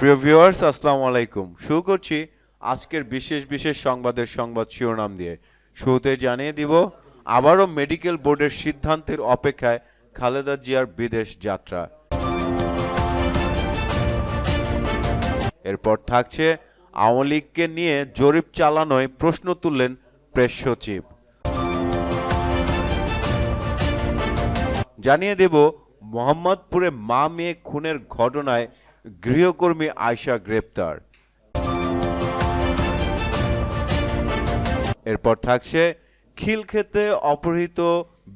প্রিয় ভিউয়ার্স, আসসালামু আলাইকুম। শুরু করছি আজকের বিশেষ বিশেষ সংবাদের সংবাদ শিরোনাম দিয়ে। শুরুতে জানিয়ে দিব, আবারও মেডিকেল বোর্ডের সিদ্ধান্তের অপেক্ষায় খালেদা জিয়ার বিদেশ যাত্রা। এরপর থাকছে, আওয়ামী লীগকে নিয়ে জরিপ চালানোয় প্রশ্ন তুললেন প্রেস সচিব। জানিয়ে দেব, মোহাম্মদপুরে মা মেয়ে খুনের ঘটনায় গৃহকর্মী আয়শা গ্রেপ্তার। এরপর থাকছে খিলক্ষেতে অপহৃত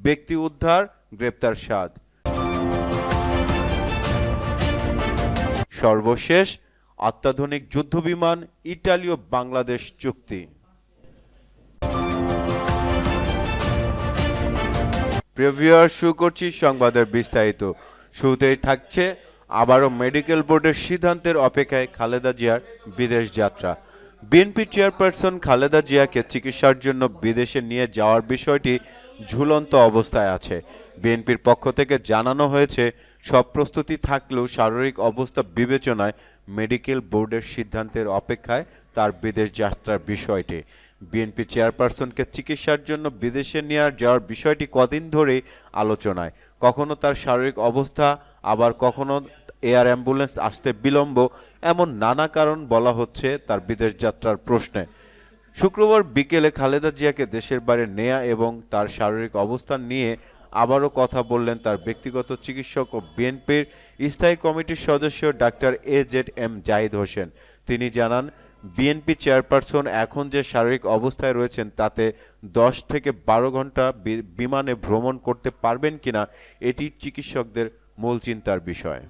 ব্যক্তি উদ্ধার, গ্রেপ্তার সাদ সর্বশেষ অত্যাধুনিক যুদ্ধবিমান ইটালীয় বাংলাদেশ চুক্তি। প্রিভিয়ার শুরু করছি সংবাদের বিস্তারিত। শুরুতেই থাকছে আবারও মেডিকেল বোর্ডের সিদ্ধান্তের অপেক্ষায় খালেদা জিয়ার বিদেশ যাত্রা। বিএনপি চেয়ারপারসন খালেদা জিয়াকে চিকিৎসার জন্য বিদেশে নিয়ে যাওয়ার বিষয়টি ঝুলন্ত অবস্থায় আছে। বিএনপির পক্ষ থেকে জানানো হয়েছে, সব প্রস্তুতি থাকলেও শারীরিক অবস্থা বিবেচনায় মেডিকেল বোর্ডের সিদ্ধান্তের অপেক্ষায় তার বিদেশ যাত্রার বিষয়টি। বিএনপি চেয়ারপারসনকে চিকিৎসার জন্য বিদেশে নিয়ে যাওয়ার বিষয়টি কদিন ধরেই আলোচনায়। কখনো তার শারীরিক অবস্থা, আবার কখনো এয়ার অ্যাম্বুলেন্স আসতে বিলম্ব, এমন নানা কারণ বলা হচ্ছে তার বিদেশ যাত্রার প্রশ্নে। শুক্রবার বিকেলে খালেদা জিয়াকে দেশের বাইরে নেয়া এবং তার শারীরিক অবস্থান নিয়ে আবারও কথা বললেন তার ব্যক্তিগত চিকিৎসক ও বিএনপির স্থায়ী কমিটির সদস্য doctor A Z M Zahid Hossain. তিনি জানান, বিএনপি চেয়ারপারসন এখন যে শারীরিক অবস্থায় রয়েছেন তাতে দশ থেকে বারো ঘণ্টা বিমানে ভ্রমণ করতে পারবেন কিনা, এটি চিকিৎসকদের মূল চিন্তার বিষয়।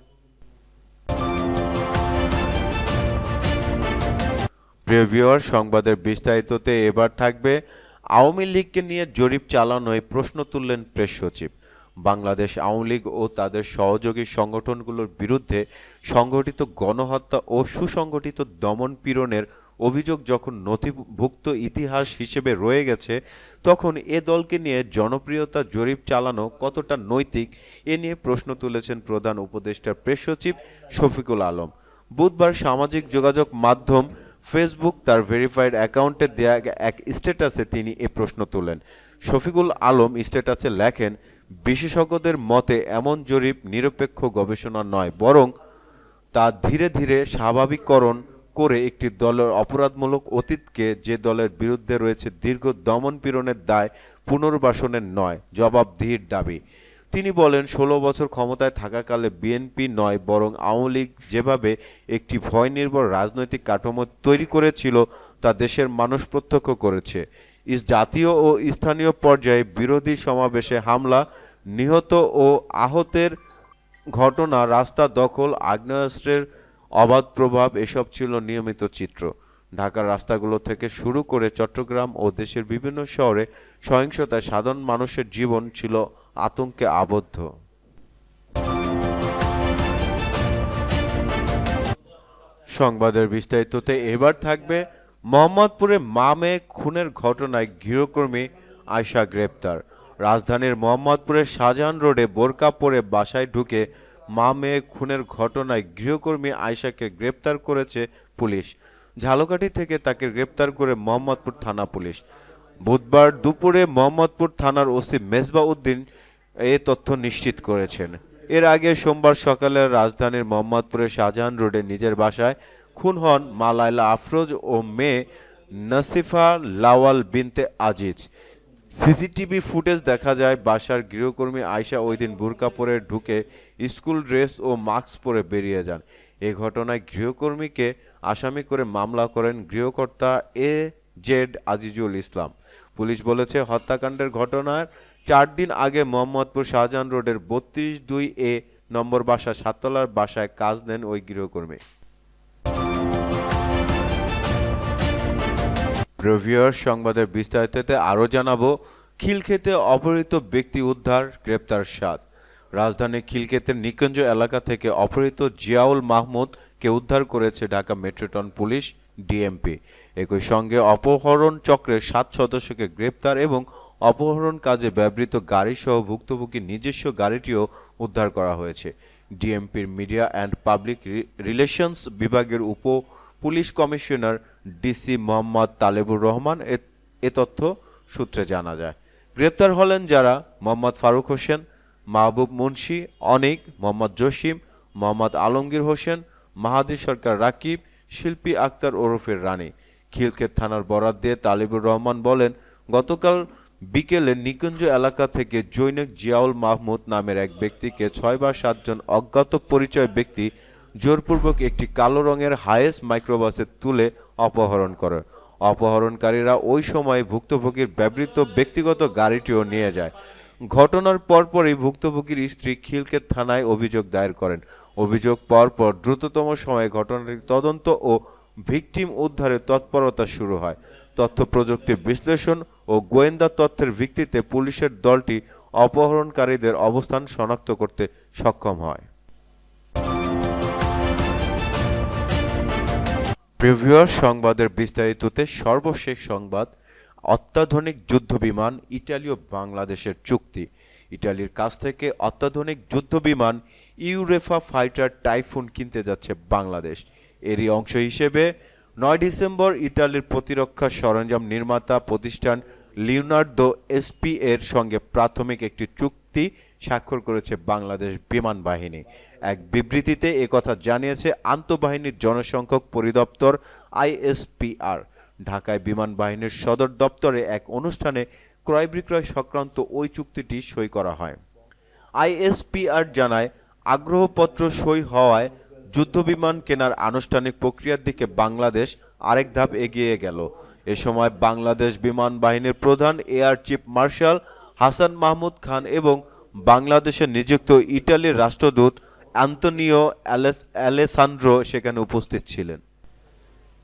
প্রিয় ভিউয়ার, সংবাদের বিস্তারিততে এবার থাকবে আওয়ামী লীগকে নিয়ে জরিপ চালানোয় প্রশ্ন তুললেন প্রেস সচিব। বাংলাদেশ আওয়ামী লীগ ও তাদের সহযোগী সংগঠনগুলোর বিরুদ্ধে সংগঠিত গণহত্যা ও সুসংগঠিত দমন পীড়নের অভিযোগ যখন নথিভুক্ত ইতিহাস হিসেবে রয়ে গেছে, তখন এ দলকে নিয়ে জনপ্রিয়তা জরিপ চালানো কতটা নৈতিক, এ নিয়ে প্রশ্ন তুলেছেন প্রধান উপদেষ্টা প্রেস সচিব শফিকুল আলম। বুধবার সামাজিক যোগাযোগ মাধ্যম ফেসবুক তার ভেরিফাইড অ্যাকাউন্টে দেয়া এক স্ট্যাটাসে তিনি এ প্রশ্ন তোলেন। শফিকুল আলম স্ট্যাটাসে লেখেন, বিশেষজ্ঞদের মতে এমন জরিপ নিরপেক্ষ গবেষণা নয়, বরং তা ধীরে ধীরে স্বাভাবিককরণ করে একটি দলের অপরাধমূলক অতীতকে যে দলের বিরুদ্ধে রয়েছে দীর্ঘ দমন পীড়নের দায় পুনর্বাসনের নয়। জবাবদিহির দাবি। তিনি বলেন, ষোলো বছর ক্ষমতায় থাকাকালে বিএনপি নয়, বরং আওয়ামী লীগ যেভাবে একটি ভয় নির্ভর রাজনৈতিক কাঠামো তৈরি করেছিল, তা দেশের মানুষ প্রত্যক্ষ করেছে। জাতীয় ও স্থানীয় পর্যায়ে বিরোধী সমাবেশে হামলা, নিহত ও আহতের ঘটনা, রাস্তা দখল, আগ্নেয়াস্ত্রের অবাধ প্রভাব, এসব ছিল নিয়মিত চিত্র। ঢাকার রাস্তাগুলো থেকে শুরু করে চট্টগ্রাম ও দেশের বিভিন্ন শহরে সহিংসতায় সাধারণ মানুষের জীবন ছিল আতঙ্কে আবদ্ধ। সংবাদের বিস্তারিততে এবার থাকবে মোহাম্মদপুরে মা মেয়ে খুনের ঘটনায় গৃহকর্মী আয়শা গ্রেপ্তার। রাজধানীর মোহাম্মদপুরের শাহজাহান রোডে বোরকা পরে বাসায় ঢুকে মা মেয়ে খুনের ঘটনায় গৃহকর্মী আয়শাকে গ্রেপ্তার করেছে পুলিশ। ঝালকাঠি থেকে তাকে গ্রেপ্তার করে মোহাম্মদপুর থানা পুলিশ। বুধবার দুপুরে মোহাম্মদপুর থানার ওসি মেজবা উদ্দিন এ তথ্য নিশ্চিত করেছেন। এর আগে সোমবার সকালে রাজধানীর মোহাম্মদপুরের শাহজাহান রোডে নিজের বাসায় খুন হন মালাইলা আফরোজ ও মেয়ে নাসিফা লাওয়াল বিনতে আজিজ। সিসিটিভি ফুটেজ দেখা যায়, বাসার গৃহকর্মী আয়শা ওই দিন বুরকা পরে ঢুকে স্কুল ড্রেস ও মাস্ক পরে বেরিয়ে যান। এ ঘটনায় গৃহকর্মীকে আসামি করে মামলা করেন গৃহকর্তা A Z Azizul Islam. Police বলেছে, হত্যাকাণ্ডের ঘটনার চার দিন আগে মোহাম্মদপুর শাহজাহান রোডের বত্রিশ দুই এ নম্বর বাসা সাততলার বাসায় কাজ নেন ওই গৃহকর্মী। প্রিভিয়ার সংবাদের বিস্তারিততে আরও জানাব, খিলক্ষেতে অপহৃত ব্যক্তি উদ্ধার, গ্রেপ্তার সাত। রাজধানীর খিলক্ষেতের নিকুঞ্জ এলাকা থেকে অপহৃত জিয়াউল মাহমুদকে উদ্ধার করেছে ঢাকা মেট্রোটন পুলিশ। ডিএমপি একই সঙ্গে অপহরণ চক্রের সাত সদস্যকে গ্রেপ্তার এবং অপহরণ কাজে ব্যবহৃত গাড়িসহ ভুক্তভোগী নিজস্ব গাড়িটিও উদ্ধার করা হয়েছে। ডিএমপির মিডিয়া অ্যান্ড পাবলিক রিলেশনস বিভাগের উপ police commissioner DC Mohammad Talebur Rahman এ তথ্য সূত্রে জানা যায়। গ্রেপ্তার হলেন যারা মোহাম্মদ ফারুক হোসেন, মাহবুব মুন্সি, অনিক, মোহাম্মদ জসিম, মোহাম্মদ আলমগীর হোসেন, মাহাদি সরকার রাকিব শিল্পী আক্তার ওরফের রানী। খিলক্ষেত থানার বরাত দিয়ে তালিবুর রহমান বলেন, গতকাল বিকেলে নিকুঞ্জ এলাকা থেকে জৈনিক জিয়াউল মাহমুদ নামের এক ব্যক্তিকে ছয় বা সাতজন অজ্ঞাত পরিচয় ব্যক্তি জোরপূর্বক একটি কালো রঙের হায়েস মাইক্রোবাসে তুলে অপহরণ করে। অপহরণকারীরা ওই সময় ভুক্তভোগীর ব্যবহৃত ব্যক্তিগত গাড়িটিও নিয়ে যায়। ঘটনার পরপরই ভুক্তভোগীর স্ত্রী খিলকেত থানায় অভিযোগ দায়ের করেন। অভিযোগ পরপর দ্রুততম সময়ে ঘটনাটির তদন্ত ও ভিকটিম উদ্ধারে তৎপরতা শুরু হয়। তথ্য প্রযুক্তি বিশ্লেষণ ও গোয়েন্দা তথ্যের ভিত্তিতে পুলিশের দলটি অপহরণকারীদের অবস্থান শনাক্ত করতে সক্ষম হয়। প্রিভিয়াস সংবাদের বিস্তারিততে সর্বশেষ সংবাদ অত্যাধুনিক যুদ্ধবিমান, ইটালি ও বাংলাদেশের চুক্তি। ইটালির কাছ থেকে অত্যাধুনিক যুদ্ধবিমান ইউরেফা ফাইটার টাইফুন কিনতে যাচ্ছে বাংলাদেশ। এরই অংশ হিসেবে নয় ডিসেম্বর ইটালির প্রতিরক্ষা সরঞ্জাম নির্মাতা প্রতিষ্ঠান লিওনার্দো এসপি এর সঙ্গে প্রাথমিক একটি চুক্তি স্বাক্ষর করেছে বাংলাদেশ বিমান বাহিনী। এক বিবৃতিতে একথা জানিয়েছে আন্তঃবাহিনীর জনসংখ্যক পরিদপ্তর আইএসপিআর। ঢাকায় বিমান বাহিনীর সদর দপ্তরে এক অনুষ্ঠানে ক্রয় বিক্রয় সংক্রান্ত ওই চুক্তিটি সই করা হয়। আইএসপিআর জানায়, আগ্রহপত্র সই হওয়ায় যুদ্ধবিমান কেনার আনুষ্ঠানিক প্রক্রিয়ার দিকে বাংলাদেশ আরেক ধাপ এগিয়ে গেল। এ সময় বাংলাদেশ বিমান বাহিনীর প্রধান air chief marshal Hasan Mahmud Khan এবং বাংলাদেশে নিযুক্ত ইটালির রাষ্ট্রদূত অ্যান্তনিও অ্যালেস- অ্যালেসান্দ্রো সেখানে উপস্থিত ছিলেন।